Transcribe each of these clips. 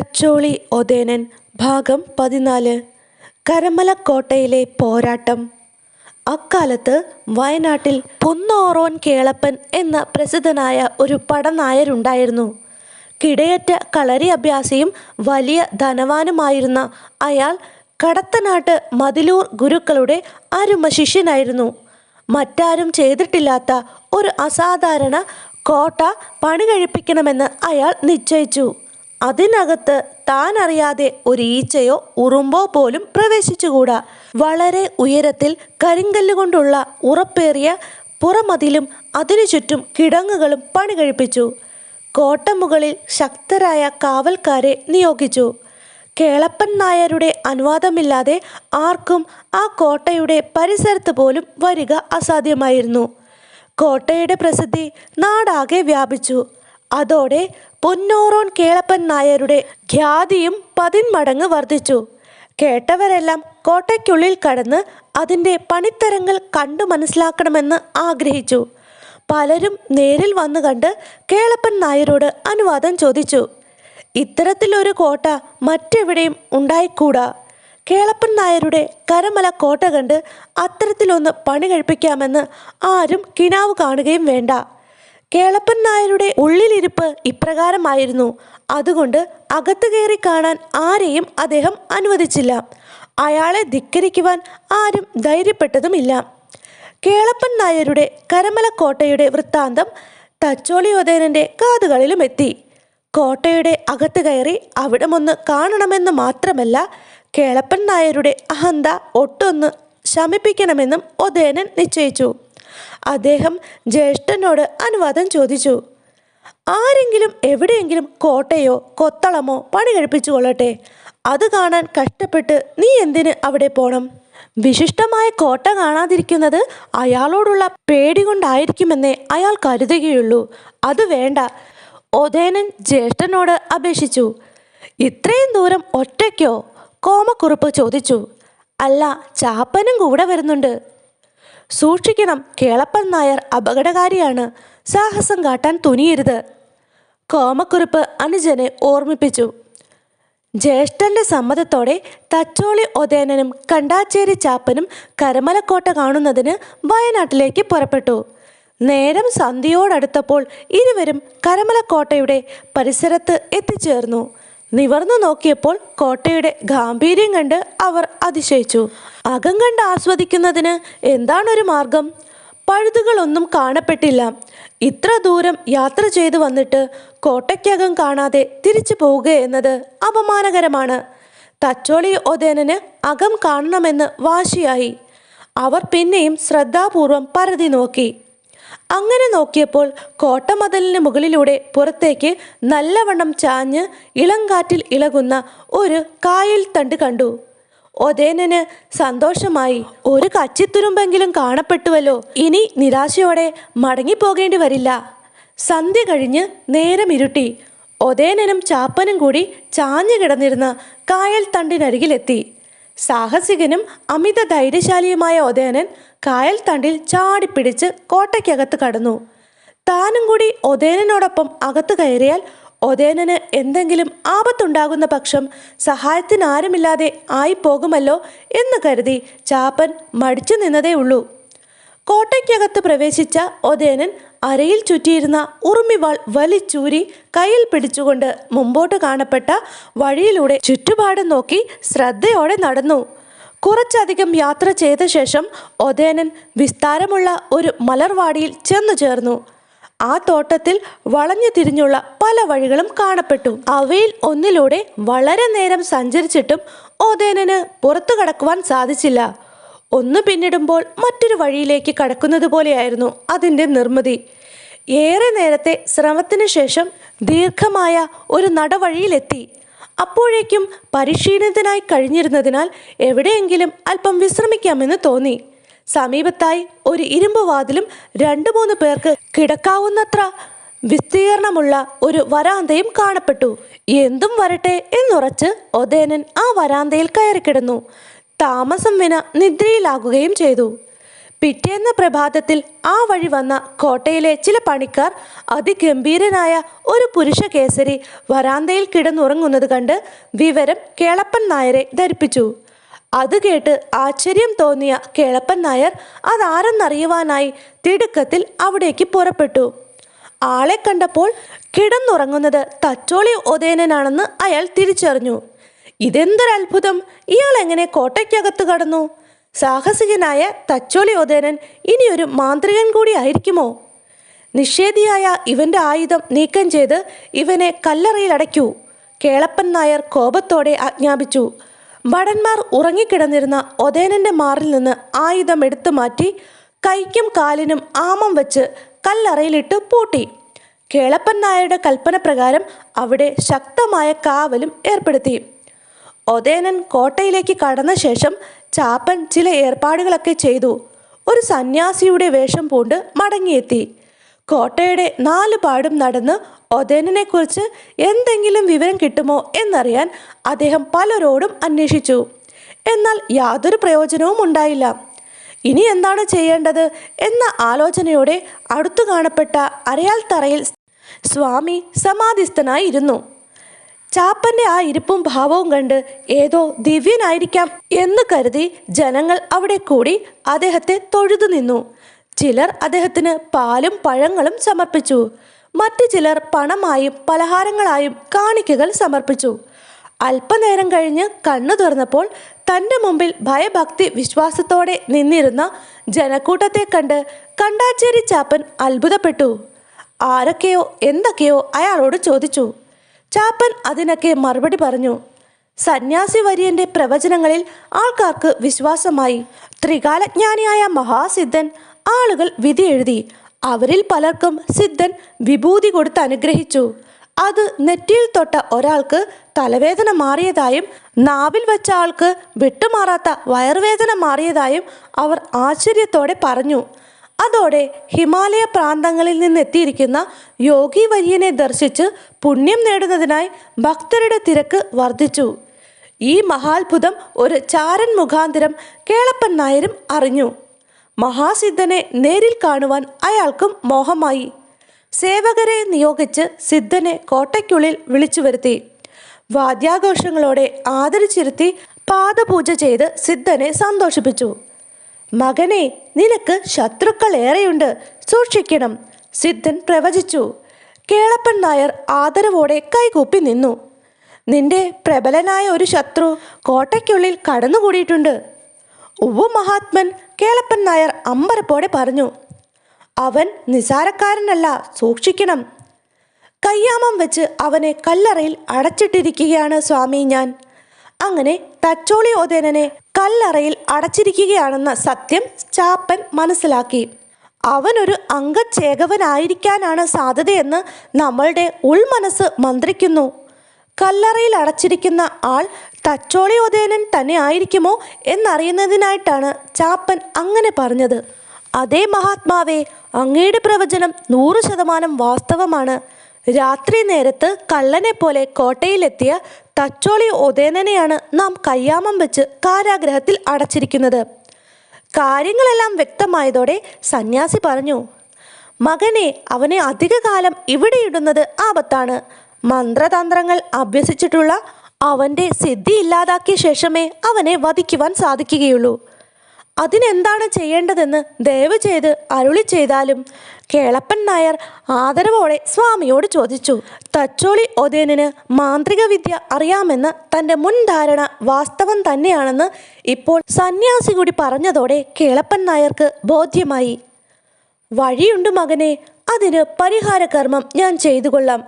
തച്ചോളി ഒതേനൻ ഭാഗം പതിനാല്. കരമലക്കോട്ടയിലെ പോരാട്ടം. അക്കാലത്ത് വയനാട്ടിൽ പുന്നോറോൻ കേളപ്പൻ എന്ന പ്രസിദ്ധനായ ഒരു പടനായരുണ്ടായിരുന്നു. കിടയറ്റ കളരി അഭ്യാസിയും വലിയ ധനവാനുമായിരുന്ന അയാൾ കടത്തനാട്ട് മതിലൂർ ഗുരുക്കളുടെ അരുമ ശിഷ്യനായിരുന്നു മറ്റാരും ചെയ്തിട്ടില്ലാത്ത ഒരു അസാധാരണ കോട്ട പണി കഴിപ്പിക്കണമെന്ന് അയാൾ നിശ്ചയിച്ചു. അതിനകത്ത് താൻ അറിയാതെ ഒരു ഈച്ചയോ ഉറുമ്പോ പോലും പ്രവേശിച്ചുകൂടാ. വളരെ ഉയരത്തിൽ കരിങ്കല്ല് കൊണ്ടുള്ള ഉറപ്പേറിയ പുറമതിലും അതിനു ചുറ്റും കിടങ്ങുകളും പണി കഴിപ്പിച്ചു. കോട്ടമുകളിൽ ശക്തരായ കാവൽക്കാരെ നിയോഗിച്ചു. കേളപ്പൻ നായരുടെ അനുവാദമില്ലാതെ ആർക്കും ആ കോട്ടയുടെ പരിസരത്ത് പോലും വരിക അസാധ്യമായിരുന്നു. കോട്ടയുടെ പ്രസിദ്ധി നാടാകെ വ്യാപിച്ചു. അതോടെ പൊന്നോറോൻ കേളപ്പൻ നായരുടെ ഖ്യാതിയും പതിന്മടങ്ങ് വർദ്ധിച്ചു. കേട്ടവരെല്ലാം കോട്ടയ്ക്കുള്ളിൽ കടന്ന് അതിന്റെ പണിത്തരങ്ങൾ കണ്ടു മനസ്സിലാക്കണമെന്ന് ആഗ്രഹിച്ചു. പലരും നേരിൽ വന്നു കണ്ട് കേളപ്പൻ നായരോട് അനുവാദം ചോദിച്ചു. ഇത്തരത്തിലൊരു കോട്ട മറ്റെവിടെയും ഉണ്ടായിക്കൂടാ? കേളപ്പൻ നായരുടെ കരമല കോട്ട കണ്ട് അത്തരത്തിലൊന്ന് പണി കഴിപ്പിക്കാമെന്ന് ആരും കിനാവ് കാണുകയും വേണ്ട. കേളപ്പൻ നായരുടെ ഉള്ളിലിരിപ്പ് ഇപ്രകാരമായിരുന്നു. അതുകൊണ്ട് അകത്തു കയറി കാണാൻ ആരെയും അദ്ദേഹം അനുവദിച്ചില്ല. അയാളെ ധിക്കരിക്കുവാൻ ആരും ധൈര്യപ്പെട്ടതുമില്ല. കേളപ്പൻ നായരുടെ കരമലക്കോട്ടയുടെ വൃത്താന്തം തച്ചോളിയോദയനന്റെ കാതുകളിലും എത്തി. കോട്ടയുടെ അകത്ത് കയറി അവിടമൊന്ന് കാണണമെന്ന് മാത്രമല്ല കേളപ്പൻ നായരുടെ അഹന്ത ഒട്ടൊന്ന് ശമിപ്പിക്കണമെന്നും ഒതേനൻ നിശ്ചയിച്ചു. അദ്ദേഹം ജ്യേഷ്ഠനോട് അനുവാദം ചോദിച്ചു. ആരെങ്കിലും എവിടെയെങ്കിലും കോട്ടയോ കൊത്തളമോ പണി കഴിപ്പിച്ചു കൊള്ളട്ടെ അത് കാണാൻ കഷ്ടപ്പെട്ട് നീ എന്തിന് അവിടെ പോണം? വിശിഷ്ടമായ കോട്ട കാണാതിരിക്കുന്നത് അയാളോടുള്ള പേടി കൊണ്ടായിരിക്കുമെന്നേ അയാൾ കരുതുകയുള്ളൂ. അത് വേണ്ട ഒതേനൻ ജ്യേഷ്ഠനോട് അപേക്ഷിച്ചു. ഇത്രയും ദൂരം ഒറ്റയ്ക്കോ? കോമക്കുറുപ്പ് ചോദിച്ചു. അല്ല ചാപ്പനും കൂടെ വരുന്നുണ്ട്. സൂക്ഷിക്കണം. കേളപ്പൻ നായർ അപകടകാരിയാണ്. സാഹസം കാട്ടാൻ തുനിയരുത്. കോമക്കുറിപ്പ് അനുജനെ ഓർമ്മിപ്പിച്ചു. ജ്യേഷ്ഠന്റെ സമ്മതത്തോടെ തച്ചോളി ഒതേനനും കണ്ടാച്ചേരി ചാപ്പനും കരമലക്കോട്ട കാണുന്നതിന് വയനാട്ടിലേക്ക് പുറപ്പെട്ടു. നേരം സന്ധ്യയോടടുത്തപ്പോൾ ഇരുവരും കരമലക്കോട്ടയുടെ പരിസരത്ത് എത്തിച്ചേർന്നു. നിവർന്നു നോക്കിയപ്പോൾ കോട്ടയുടെ ഗാംഭീര്യം കണ്ട് അവർ അതിശയിച്ചു. അകം കണ്ട് ആസ്വദിക്കുന്നതിന് എന്താണൊരു മാർഗം? പഴുതുകളൊന്നും കാണപ്പെട്ടില്ല. ഇത്ര ദൂരം യാത്ര ചെയ്തു വന്നിട്ട് കോട്ടയ്ക്കകം കാണാതെ തിരിച്ചു പോവുക എന്നത് അപമാനകരമാണ്. തച്ചോളി ഒതേനന് അകം കാണണമെന്ന് വാശിയായി. അവർ പിന്നെയും ശ്രദ്ധാപൂർവം പരതി നോക്കി. അങ്ങനെ നോക്കിയപ്പോൾ കോട്ടമതിലിന് മുകളിലൂടെ പുറത്തേക്ക് നല്ലവണ്ണം ചാഞ്ഞ് ഇളങ്കാറ്റിൽ ഇളകുന്ന ഒരു കായൽ തണ്ട് കണ്ടു. ഒതേനന് സന്തോഷമായി ഒരു കച്ചിത്തുരുമ്പെങ്കിലും കാണപ്പെട്ടുവല്ലോ ഇനി നിരാശയോടെ മടങ്ങിപ്പോകേണ്ടി വരില്ല സന്ധ്യ കഴിഞ്ഞ് നേരം ഇരുട്ടി. ഒതേനനും ചാപ്പനും കൂടി ചാഞ്ഞു കിടന്നിരുന്ന കായൽ തണ്ടിനരികിലെത്തി. സാഹസികനും അമിത ധൈര്യശാലിയുമായ ഒതേനൻ കായൽ തണ്ടിൽ ചാടിപ്പിടിച്ച് കോട്ടയ്ക്കകത്ത് കടന്നു. താനും കൂടി ഒതേനോടൊപ്പം അകത്ത് കയറിയാൽ ഒതേനന് എന്തെങ്കിലും ആപത്തുണ്ടാകുന്ന പക്ഷം സഹായത്തിനാരുമില്ലാതെ ആയിപ്പോകുമല്ലോ എന്ന് കരുതി ചാപ്പൻ മടിച്ചു നിന്നതേ ഉള്ളൂ. കോട്ടയ്ക്കകത്ത് പ്രവേശിച്ച ഒതേനൻ അരയിൽ ചുറ്റിയിരുന്ന ഉറുമിവാൾ വലിച്ചൂരി കയ്യിൽ പിടിച്ചുകൊണ്ട് മുമ്പോട്ട് കാണപ്പെട്ട വഴിയിലൂടെ ചുറ്റുപാടും നോക്കി ശ്രദ്ധയോടെ നടന്നു. കുറച്ചധികം യാത്ര ചെയ്ത ശേഷം ഒതേനൻ വിസ്താരമുള്ള ഒരു മലർവാടിയിൽ ചെന്നു ചേർന്നു. ആ തോട്ടത്തിൽ വളഞ്ഞു തിരിഞ്ഞുള്ള പല വഴികളും കാണപ്പെട്ടു. അവയിൽ ഒന്നിലൂടെ വളരെ നേരം സഞ്ചരിച്ചിട്ടും ഓതേനന് പുറത്തു കടക്കുവാൻ സാധിച്ചില്ല. ഒന്ന് പിന്നിടുമ്പോൾ മറ്റൊരു വഴിയിലേക്ക് കടക്കുന്നത് പോലെയായിരുന്നു അതിന്റെ നിർമ്മിതി. ഏറെ നേരത്തെ ശ്രമത്തിനു ശേഷം ദീർഘമായ ഒരു നടവഴിയിലെത്തി. അപ്പോഴേക്കും പരിശീലനത്തിനായി കഴിഞ്ഞിരുന്നതിനാൽ എവിടെയെങ്കിലും അല്പം വിശ്രമിക്കാമെന്ന് തോന്നി. സമീപത്തായി ഒരു ഇരുമ്പ് വാതിലും രണ്ടു മൂന്ന് പേർക്ക് കിടക്കാവുന്നത്ര വിസ്തീർണമുള്ള ഒരു വരാന്തയും കാണപ്പെട്ടു. എന്തും വരട്ടെ എന്നുറച്ച് ഒതേനൻ ആ വരാന്തയിൽ കയറിക്കിടന്നു. താമസം വിന നിദ്രയിലാകുകയും ചെയ്തു. പിറ്റേന്ന പ്രഭാതത്തിൽ ആ വഴി വന്ന കോട്ടയിലെ ചില പണിക്കാർ അതിഗംഭീരനായ ഒരു പുരുഷ കേസരി വരാന്തയിൽ കിടന്നുറങ്ങുന്നത് കണ്ട് വിവരം കേളപ്പൻ നായരെ ധരിപ്പിച്ചു. അത് കേട്ട് ആശ്ചര്യം തോന്നിയ കേളപ്പൻ നായർ അതാരെന്നറിയുവാനായി തിടുക്കത്തിൽ അവിടേക്ക് പുറപ്പെട്ടു. ആളെ കണ്ടപ്പോൾ കിടന്നുറങ്ങുന്നത് തച്ചോളി ഒതേനനാണെന്ന് അയാൾ തിരിച്ചറിഞ്ഞു. ഇതെന്തൊരത്ഭുതം? ഇയാൾ എങ്ങനെ കോട്ടയ്ക്കകത്ത് കടന്നു? സാഹസികനായ തച്ചോളി ഒതേനൻ ഇനിയൊരു മാന്ത്രികൻ കൂടി ആയിരിക്കുമോ? നിഷേധിയായ ഇവന്റെ ആയുധം നീക്കം ചെയ്ത് ഇവനെ കല്ലറയിൽ അടയ്ക്കൂ കേളപ്പൻ നായർ കോപത്തോടെ ആജ്ഞാപിച്ചു. ഭടന്മാർ ഉറങ്ങിക്കിടന്നിരുന്ന ഒതേനന്റെ മാറിൽ നിന്ന് ആയുധം എടുത്തു മാറ്റി കൈക്കും കാലിനും ആമം വെച്ച് കല്ലറയിലിട്ട് പൂട്ടി. കേളപ്പൻ നായരുടെ കൽപ്പന പ്രകാരം അവിടെ ശക്തമായ കാവലും ഏർപ്പെടുത്തി. ഒതേനൻ കോട്ടയിലേക്ക് കടന്ന ശേഷം ചാപ്പൻ ചില ഏർപ്പാടുകളൊക്കെ ചെയ്തു. ഒരു സന്യാസിയുടെ വേഷം പൂണ്ട് മടങ്ങിയെത്തി. കോട്ടയുടെ നാല് പാടും നടന്ന് ഒതേനെ കുറിച്ച് എന്തെങ്കിലും വിവരം കിട്ടുമോ എന്നറിയാൻ അദ്ദേഹം പലരോടും അന്വേഷിച്ചു. എന്നാൽ യാതൊരു പ്രയോജനവും ഉണ്ടായില്ല. ഇനി എന്താണ് ചെയ്യേണ്ടത് എന്ന ആലോചനയോടെ അടുത്തു കാണപ്പെട്ട അരയാൽ തറയിൽ സ്വാമി സമാധിസ്ഥനായി ഇരുന്നു ചാപ്പന്റെ ആ ഇരിപ്പും ഭാവവും കണ്ട് ഏതോ ദിവ്യനായിരിക്കാം എന്ന് കരുതി ജനങ്ങൾ അവിടെ കൂടി അദ്ദേഹത്തെ തൊഴുതു നിന്നു. ചിലർ അദ്ദേഹത്തിന് പാലും പഴങ്ങളും സമർപ്പിച്ചു. മറ്റു ചിലർ പണമായും പലഹാരങ്ങളായും കാണിക്കകൾ സമർപ്പിച്ചു. അല്പനേരം കഴിഞ്ഞ് കണ്ണു തുറന്നപ്പോൾ തന്റെ മുമ്പിൽ ഭയഭക്തി വിശ്വാസത്തോടെ നിന്നിരുന്ന ജനക്കൂട്ടത്തെ കണ്ട് കണ്ടാച്ചേരി ചാപ്പൻ അത്ഭുതപ്പെട്ടു. ആരൊക്കെയോ എന്തൊക്കെയോ അയാളോട് ചോദിച്ചു. ചാപ്പൻ അതിനൊക്കെ മറുപടി പറഞ്ഞു. സന്യാസി വര്യന്റെ പ്രവചനങ്ങളിൽ ആൾക്കാർക്ക് വിശ്വാസമായി. ത്രികാലജ്ഞാനിയായ മഹാസിദ്ധൻ ആളുകൾ വിധി എഴുതി. അവരിൽ പലർക്കും സിദ്ധൻ വിഭൂതി കൊടുത്ത് അനുഗ്രഹിച്ചു. അത് നെറ്റിയിൽ തൊട്ട ഒരാൾക്ക് തലവേദന മാറിയതായും നാവിൽ വച്ച ആൾക്ക് വിട്ടുമാറാത്ത വയറുവേദന മാറിയതായും അവർ ആശ്ചര്യത്തോടെ പറഞ്ഞു. അതോടെ ഹിമാലയ പ്രാന്തങ്ങളിൽ നിന്നെത്തിയിരിക്കുന്ന യോഗി വര്യനെ ദർശിച്ച് പുണ്യം നേടുന്നതിനായി ഭക്തരുടെ തിരക്ക് വർദ്ധിച്ചു. ഈ മഹാത്ഭുതം ഒരു ചാരൻ മുഖാന്തരം കേളപ്പൻ നായരും അറിഞ്ഞു. മഹാസിദ്ധനെ നേരിൽ കാണുവാൻ അയാൾക്കും മോഹമായി. സേവകരെ നിയോഗിച്ച് സിദ്ധനെ കോട്ടയ്ക്കുള്ളിൽ വിളിച്ചു വരുത്തി. വാദ്യാഘോഷങ്ങളോടെ ആദരിച്ചിരുത്തി പാദപൂജ ചെയ്ത് സിദ്ധനെ സന്തോഷിപ്പിച്ചു. മകനെ നിനക്ക് ശത്രുക്കൾ ഏറെയുണ്ട്. സൂക്ഷിക്കണം. സിദ്ധൻ പ്രവചിച്ചു. കേളപ്പൻ നായർ ആദരവോടെ കൈകൂപ്പി നിന്നു. നിന്റെ പ്രബലനായ ഒരു ശത്രു കോട്ടയ്ക്കുള്ളിൽ കടന്നുകൂടിയിട്ടുണ്ട്. ഉവ്വു മഹാത്മൻ കേളപ്പൻ നായർ അമ്പരപ്പോടെ പറഞ്ഞു. അവൻ നിസാരക്കാരനല്ല സൂക്ഷിക്കണം. കയ്യാമം വെച്ച് അവനെ കല്ലറയിൽ അടച്ചിട്ടിരിക്കുകയാണ് സ്വാമി ഞാൻ. അങ്ങനെ തച്ചോളി ഒതേനനെ കല്ലറയിൽ അടച്ചിരിക്കുകയാണെന്ന സത്യം ചാപ്പൻ മനസ്സിലാക്കി. അവനൊരു അംഗച്ചേകവനായിരിക്കാനാണ് സാധ്യതയെന്ന് നമ്മളുടെ ഉൾമനസ് മന്ത്രിക്കുന്നു. കല്ലറയിൽ അടച്ചിരിക്കുന്ന ആൾ തച്ചോളി ഓതേനൻ തന്നെ ആയിരിക്കുമോ എന്നറിയുന്നതിനായിട്ടാണ് ചാപ്പൻ അങ്ങനെ പറഞ്ഞത്. അതേ മഹാത്മാവേ അങ്ങയുടെ പ്രവചനം നൂറ് ശതമാനം വാസ്തവമാണ്. രാത്രി നേരത്ത് കള്ളനെ പോലെ കോട്ടയിലെത്തിയ തച്ചോളി ഉദയനനെയാണ് നാം കയ്യാമം വെച്ച് കാരാഗ്രഹത്തിൽ അടച്ചിരിക്കുന്നത്. കാര്യങ്ങളെല്ലാം വ്യക്തമായതോടെ സന്യാസി പറഞ്ഞു മകനെ അവനെ അധിക കാലം ഇവിടെ ഇടുന്നത് ആപത്താണ്. മന്ത്രതന്ത്രങ്ങൾ അഭ്യസിച്ചിട്ടുള്ള അവന്റെ സിദ്ധി ഇല്ലാതാക്കിയ ശേഷമേ അവനെ വധിക്കുവാൻ സാധിക്കുകയുള്ളൂ. അതിനെന്താണ് ചെയ്യേണ്ടതെന്ന് ദയവ് ചെയ്ത് അരുളി ചെയ്താലും കേളപ്പൻ നായർ ആദരവോടെ സ്വാമിയോട് ചോദിച്ചു തച്ചോളി ഒതേനന് മാന്ത്രിക വിദ്യ അറിയാമെന്ന് തന്റെ മുൻധാരണ വാസ്തവം തന്നെയാണെന്ന് ഇപ്പോൾ സന്യാസി കൂടി പറഞ്ഞതോടെ കേളപ്പൻ നായർക്ക് ബോധ്യമായി. വഴിയുണ്ട് മകനെ അതിന് പരിഹാരകർമ്മം ഞാൻ ചെയ്തു കൊള്ളാം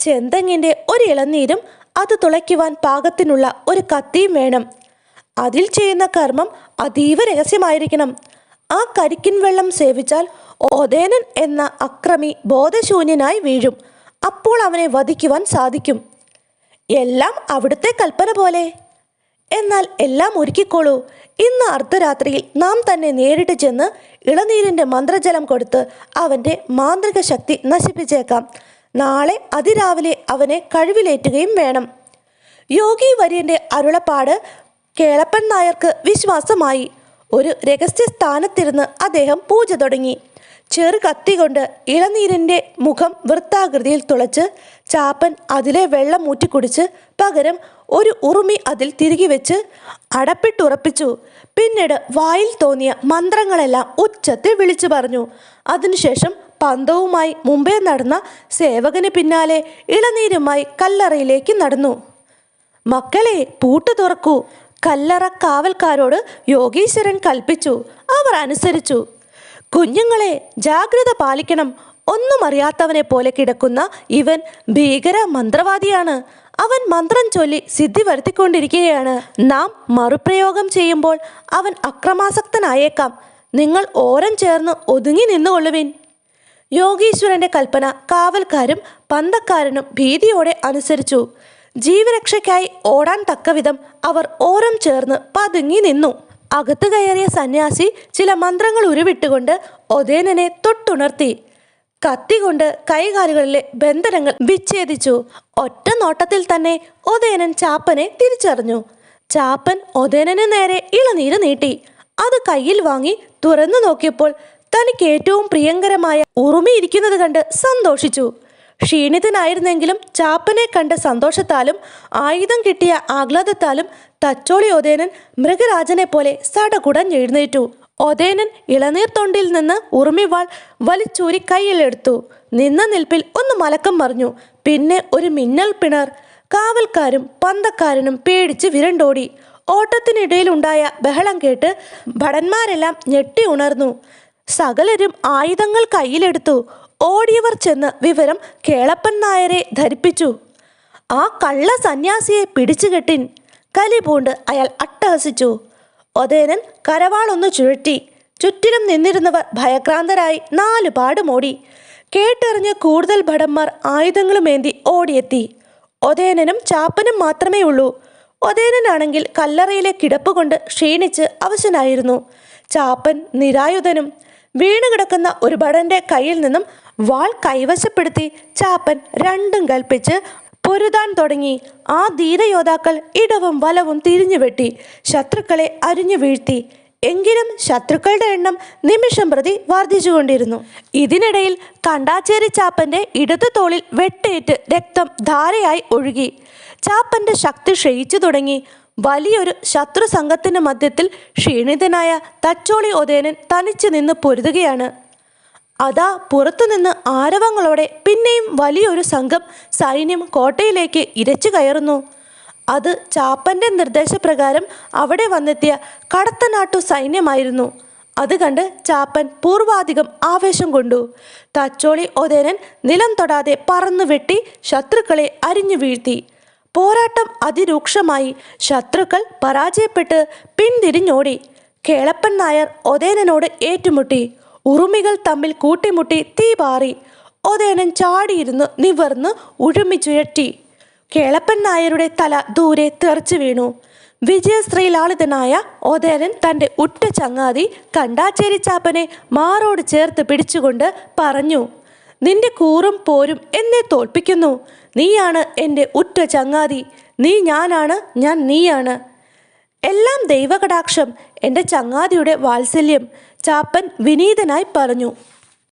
ചെന്തെങ്ങിന്റെ ഒരു ഇളനീരും അത് തുളയ്ക്കുവാൻ പാകത്തിനുള്ള ഒരു കത്തിയും വേണം. അതിൽ ചെയ്യുന്ന കർമ്മം അതീവ രഹസ്യമായിരിക്കണം. ആ കരിക്കിൻ വെള്ളം സേവിച്ചാൽ ഓതേനൻ എന്ന അക്രമി ബോധശൂന്യനായി വീഴും. അപ്പോൾ അവനെ വധിക്കുവാൻ സാധിക്കും. എല്ലാം അവിടുത്തെ കൽപ്പന പോലെ. എന്നാൽ എല്ലാം ഒരുക്കിക്കോളൂ. ഇന്ന് അർദ്ധരാത്രിയിൽ നാം തന്നെ നേരിട്ട് ചെന്ന് ഇളനീരിന്റെ മന്ത്രജലം കൊടുത്ത് അവന്റെ മാന്ത്രിക ശക്തി നശിപ്പിച്ചേക്കാം. നാളെ അതിരാവിലെ അവനെ കഴിവിലേറ്റുകയും വേണം. യോഗി വര്യന്റെ അരുളപ്പാട് കേളപ്പൻ നായർക്ക് വിശ്വാസമായി. ഒരു രഹസ്യ സ്ഥാനത്തിരുന്ന് അദ്ദേഹം പൂജ തുടങ്ങി. ചെറു കത്തി കൊണ്ട് ഇളനീരിന്റെ മുഖം വൃത്താകൃതിയിൽ തുളച്ച് ചാപ്പൻ അതിലെ വെള്ളം ഊറ്റിക്കുടിച്ച് പകരം ഒരു ഉറുമി അതിൽ തിരികെ വെച്ച് അടപ്പിട്ടുറപ്പിച്ചു. പിന്നീട് വായിൽ തോന്നിയ മന്ത്രങ്ങളെല്ലാം ഉച്ചത്തിൽ വിളിച്ചു പറഞ്ഞു. അതിനുശേഷം പന്തവുമായി മുമ്പേ നടന്ന സേവകന് പിന്നാലെ ഇളനീരുമായി കല്ലറയിലേക്ക് നടന്നു. മക്കളെ പൂട്ട് തുറക്കൂ കല്ലറ കാവൽക്കാരോട് യോഗീശ്വരൻ കൽപ്പിച്ചു. അവർ അനുസരിച്ചു. കുഞ്ഞുങ്ങളെ ജാഗ്രത പാലിക്കണം. ഒന്നും അറിയാത്തവനെ പോലെ കിടക്കുന്ന ഇവൻ ഭീകര മന്ത്രവാദിയാണ്. അവൻ മന്ത്രം ചൊല്ലി സിദ്ധി വരുത്തിക്കൊണ്ടിരിക്കുകയാണ്. നാം മറുപ്രയോഗം ചെയ്യുമ്പോൾ അവൻ അക്രമാസക്തനായേക്കാം. നിങ്ങൾ ഓരം ചേർന്ന് ഒതുങ്ങി നിന്നുകൊള്ളുവിൻ. യോഗീശ്വരന്റെ കൽപ്പന കാവൽക്കാരും പന്തക്കാരനും ഭീതിയോടെ അനുസരിച്ചു. ജീവരക്ഷയ്ക്കായി ഓടാൻ തക്കവിധം അവർ ഓരം ചേർന്ന് പതുങ്ങി നിന്നു. അകത്ത് കയറിയ സന്യാസി ചില മന്ത്രങ്ങൾ ഉരുവിട്ടുകൊണ്ട് ഒതേനനെ തൊട്ടുണർത്തി. കത്തി കൊണ്ട് കൈകാലുകളിലെ ബന്ധനങ്ങൾ വിച്ഛേദിച്ചു. ഒറ്റ നോട്ടത്തിൽ തന്നെ ഒതേനൻ ചാപ്പനെ തിരിച്ചറിഞ്ഞു. ചാപ്പൻ ഒതേനന് നേരെ ഇളനീര് നീട്ടി. അത് കയ്യിൽ വാങ്ങി തുറന്നു നോക്കിയപ്പോൾ തനിക്ക് ഏറ്റവും പ്രിയങ്കരമായ ഉറുമിയിരിക്കുന്നത് കണ്ട് സന്തോഷിച്ചു. ക്ഷീണിതനായിരുന്നെങ്കിലും ചാപ്പനെ കണ്ട സന്തോഷത്താലും ആയുധം കിട്ടിയ ആഹ്ലാദത്താലും തച്ചോളി ഒതേനൻ മൃഗരാജനെ പോലെ സടകുടഞ്ഞെഴുന്നേറ്റു ഒതേനൻ ഇളനീർ തൊണ്ടിൽ നിന്ന് ഉറുമിവാൾ വലിച്ചൂരി കയ്യിലെടുത്തു നിന്ന നിൽപ്പിൽ ഒന്ന് മലക്കം മറിഞ്ഞു. പിന്നെ ഒരു മിന്നൽ പിണർ. കാവൽക്കാരും പന്തക്കാരനും പേടിച്ച് വിരണ്ടോടി. ഓട്ടത്തിനിടയിലുണ്ടായ ബഹളം കേട്ട് ഭടന്മാരെല്ലാം ഞെട്ടി ഉണർന്നു. സകലരും ആയുധങ്ങൾ കയ്യിലെടുത്തു. ഓടിയവർ ചെന്ന് വിവരം കേളപ്പൻ നായരെ ധരിപ്പിച്ചു. ആ കള്ള സന്യാസിയെ പിടിച്ചുകെട്ടിൻ കലി പൂണ്ട് അയാൾ അട്ടഹസിച്ചു. ഒതേനൻ കരവാളൊന്നു ചുഴറ്റി. ചുറ്റിലും നിന്നിരുന്നവർ ഭയക്രാന്തരായി നാലു പാടുമോടി കേട്ടറിഞ്ഞ് കൂടുതൽ ഭടന്മാർ ആയുധങ്ങളുമേന്തി ഓടിയെത്തി. ഒതേനനും ചാപ്പനും മാത്രമേ ഉള്ളൂ. ഒതേനനാണെങ്കിൽ കല്ലറയിലെ കിടപ്പ് കൊണ്ട് ക്ഷീണിച്ച് അവശനായിരുന്നു. ചാപ്പൻ നിരായുധനും വീണുകിടക്കുന്ന ഒരു ഭടന്റെ കയ്യിൽ നിന്നും വാൾ കൈവശപ്പെടുത്തി ചാപ്പൻ രണ്ടും കൽപ്പിച്ച് പൊരുതാൻ തുടങ്ങി. ആ ധീരയോദ്ധാക്കൾ ഇടവും വലവും തിരിഞ്ഞു വെട്ടി. ശത്രുക്കളെ അരിഞ്ഞു വീഴ്ത്തി. എങ്കിലും ശത്രുക്കളുടെ എണ്ണം നിമിഷം പ്രതി വർദ്ധിച്ചുകൊണ്ടിരുന്നു. ഇതിനിടയിൽ കണ്ടാച്ചേരി ചാപ്പന്റെ ഇടതു തോളിൽ വെട്ടേറ്റ് രക്തം ധാരയായി ഒഴുകി. ചാപ്പന്റെ ശക്തി ക്ഷയിച്ചു തുടങ്ങി. വലിയൊരു ശത്രു സംഘത്തിന്റെ മധ്യത്തിൽ ക്ഷീണിതനായ തച്ചോളി ഒതേനൻ തനിച്ചു നിന്ന് പൊരുതുകയാണ്. അതാ പുറത്തുനിന്ന് ആരവങ്ങളോടെ പിന്നെയും വലിയൊരു സംഘം സൈന്യം കോട്ടയിലേക്ക് ഇരച്ചു കയറുന്നു. അത് ചാപ്പന്റെ നിർദ്ദേശപ്രകാരം അവിടെ വന്നെത്തിയ കടത്തനാട്ടു സൈന്യമായിരുന്നു. അത് കണ്ട് ചാപ്പൻ പൂർവാധികം ആവേശം കൊണ്ടു. തച്ചോളി ഒതേനൻ നിലം തൊടാതെ പറന്നു വെട്ടി ശത്രുക്കളെ അരിഞ്ഞു വീഴ്ത്തി. പോരാട്ടം അതിരൂക്ഷമായി. ശത്രുക്കൾ പരാജയപ്പെട്ട് പിന്തിരിഞ്ഞോടി കേളപ്പൻ നായർ ഒതേനനോട് ഏറ്റുമുട്ടി. ഉറുമികൾ തമ്മിൽ കൂട്ടിമുട്ടി തീ പാറി. ഒതേനൻ ചാടിയിരുന്ന് നിവർന്ന് ഉഴുമിച്ചുയർത്തി. കേളപ്പൻ നായരുടെ തല ദൂരെ തെറിച്ചു വീണു. വിജയശ്രീലാളിതനായ ഒതേനൻ തന്റെ ഉറ്റ ചങ്ങാതി കണ്ടാച്ചേരി ചാപ്പനെ മാറോട് ചേർത്ത് പിടിച്ചുകൊണ്ട് പറഞ്ഞു നിന്റെ കൂറും പോരും എന്നെ തോൽപ്പിക്കുന്നു. നീയാണ് എന്റെ ഉറ്റ ചങ്ങാതി. നീ ഞാനാണ് ഞാൻ നീയാണ്. എല്ലാം ദൈവകടാക്ഷം എന്റെ ചങ്ങാതിയുടെ വാത്സല്യം. ചാപ്പൻ വിനീതനായി പറഞ്ഞു